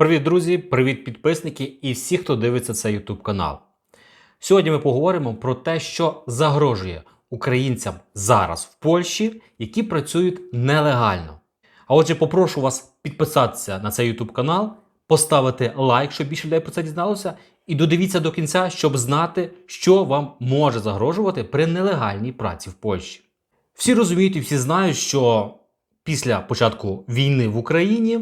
Привіт, друзі! Привіт, підписники і всі, хто дивиться цей YouTube канал. Сьогодні ми поговоримо про те, що загрожує українцям зараз в Польщі, які працюють нелегально. А отже, попрошу вас підписатися на цей YouTube канал, поставити лайк, щоб більше людей про це дізналося, і додивіться до кінця, щоб знати, що вам може загрожувати при нелегальній праці в Польщі. Всі розуміють і всі знають, що після початку війни в Україні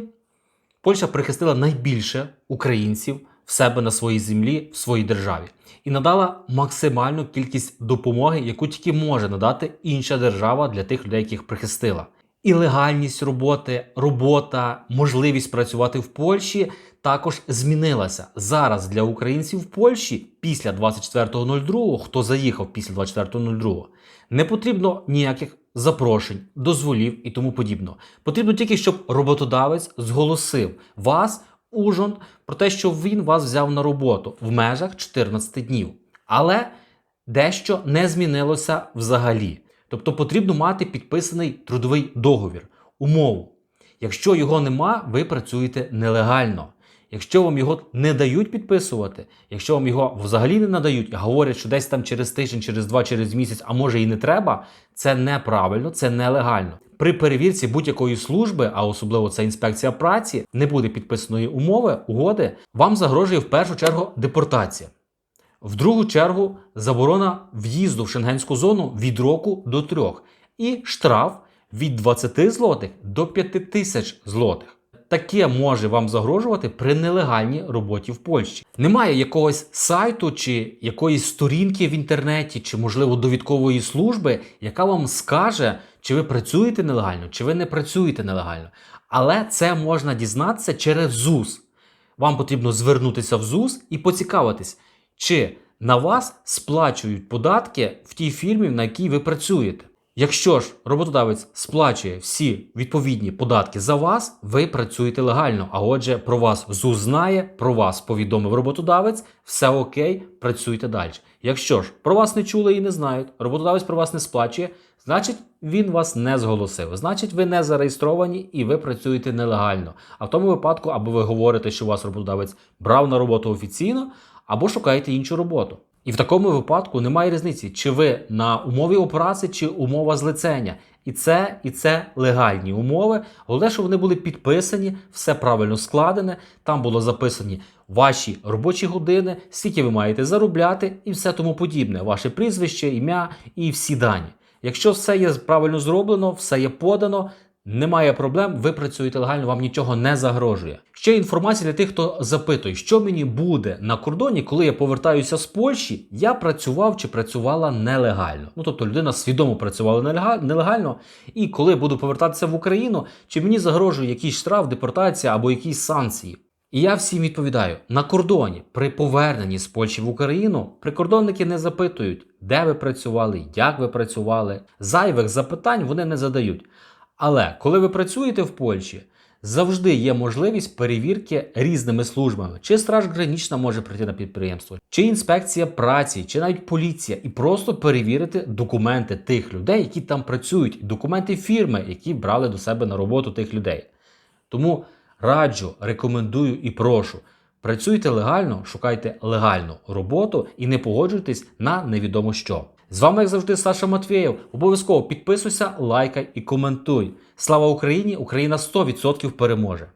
Польща прихистила найбільше українців в себе на своїй землі, в своїй державі, і надала максимальну кількість допомоги, яку тільки може надати інша держава для тих людей, яких прихистила. І легальність роботи, робота, можливість працювати в Польщі також змінилася. Зараз для українців в Польщі після 24.02, хто заїхав після 24.02, не потрібно ніяких запрошень, дозволів і тому подібно. Потрібно тільки, щоб роботодавець зголосив вас, ужон, про те, що він вас взяв на роботу в межах 14 днів. Але дещо не змінилося взагалі. Тобто потрібно мати підписаний трудовий договір, умову. Якщо його нема, ви працюєте нелегально. Якщо вам його не дають підписувати, якщо вам його взагалі не надають, говорять, що десь там через тиждень, через два, через місяць, а може і не треба, це неправильно, це нелегально. При перевірці будь-якої служби, а особливо це інспекція праці, не буде підписаної умови, угоди, вам загрожує в першу чергу депортація. В другу чергу заборона в'їзду в шенгенську зону від року до трьох і штраф від 20 злотих до 5 тисяч злотих. Таке може вам загрожувати при нелегальній роботі в Польщі. Немає якогось сайту чи якоїсь сторінки в інтернеті, чи, можливо, довідкової служби, яка вам скаже, чи ви працюєте нелегально, чи ви не працюєте нелегально. Але це можна дізнатися через ЗУС. Вам потрібно звернутися в ЗУС і поцікавитись, чи на вас сплачують податки в тій фірмі, на якій ви працюєте. Якщо ж роботодавець сплачує всі відповідні податки за вас, ви працюєте легально. А отже, про вас ЗУС знає, про вас повідомив роботодавець, все окей, працюйте далі. Якщо ж про вас не чули і не знають, роботодавець про вас не сплачує, значить він вас не зголосив. Значить, ви не зареєстровані і ви працюєте нелегально. А в тому випадку, або ви говорите, що вас роботодавець брав на роботу офіційно, або шукаєте іншу роботу. І в такому випадку немає різниці, чи ви на умові операції, чи умова злицення. І це, і це легальні умови. Головне, що вони були підписані, все правильно складене. Там було записані ваші робочі години, скільки ви маєте заробляти, і все тому подібне. Ваше прізвище, ім'я і всі дані. Якщо все є правильно зроблено, все є подано. Немає проблем, ви працюєте легально, вам нічого не загрожує. Ще інформація для тих, хто запитує, що мені буде на кордоні, коли я повертаюся з Польщі, я працював чи працювала нелегально. Ну тобто людина свідомо працювала нелегально, і коли буду повертатися в Україну, чи мені загрожує якийсь штраф, депортація або якісь санкції. І я всім відповідаю: на кордоні при поверненні з Польщі в Україну прикордонники не запитують, де ви працювали, як ви працювали. Зайвих запитань вони не задають. Але коли ви працюєте в Польщі, завжди є можливість перевірки різними службами. Чи Страж Гранічна може прийти на підприємство, чи інспекція праці, чи навіть поліція, і просто перевірити документи тих людей, які там працюють, документи фірми, які брали до себе на роботу тих людей. Тому раджу, рекомендую і прошу. Працюйте легально, шукайте легальну роботу і не погоджуйтесь на невідомо що. З вами, як завжди, Саша Матвєєв. Обов'язково підписуйся, лайкай і коментуй. Слава Україні! Україна 100% переможе!